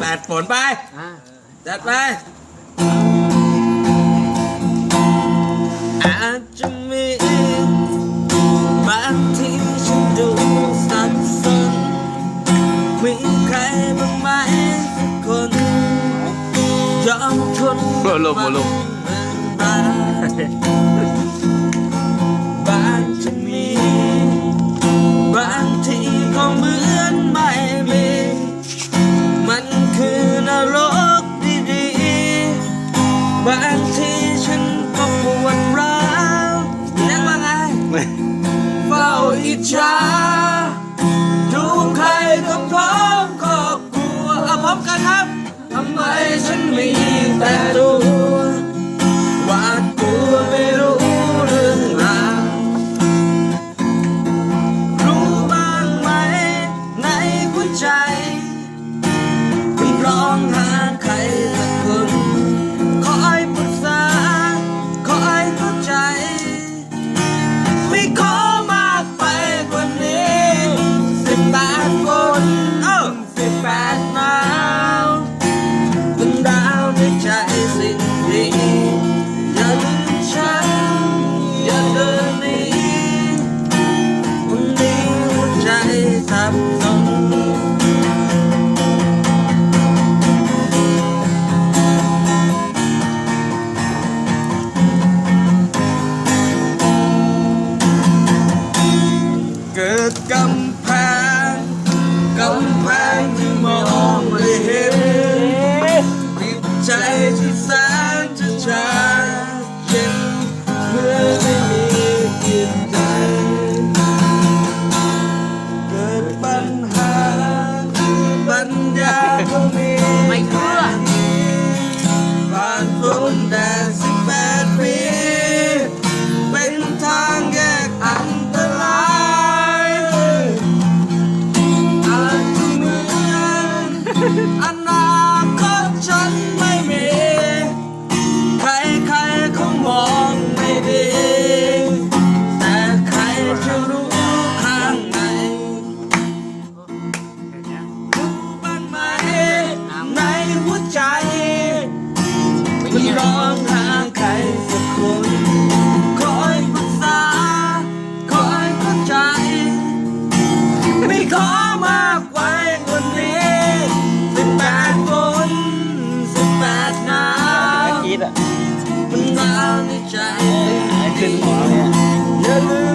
แปดฝนไป จัดไป อาจจะมีบางที่ฉันดูสับสนมีใครบ้างไหมสักคน ยอมทนโลโลโล มั องหาใคร แพงที่มองไม่เห็นปิดใจที่แสน มัร้องหาใครสักคนคอยปรึกษาคอยเข้าใจ ไม่ขอมากไว้วันนี้สิบแปดคนสิบแปดนาวมันมาในใจตัวเนี่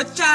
หัวใจ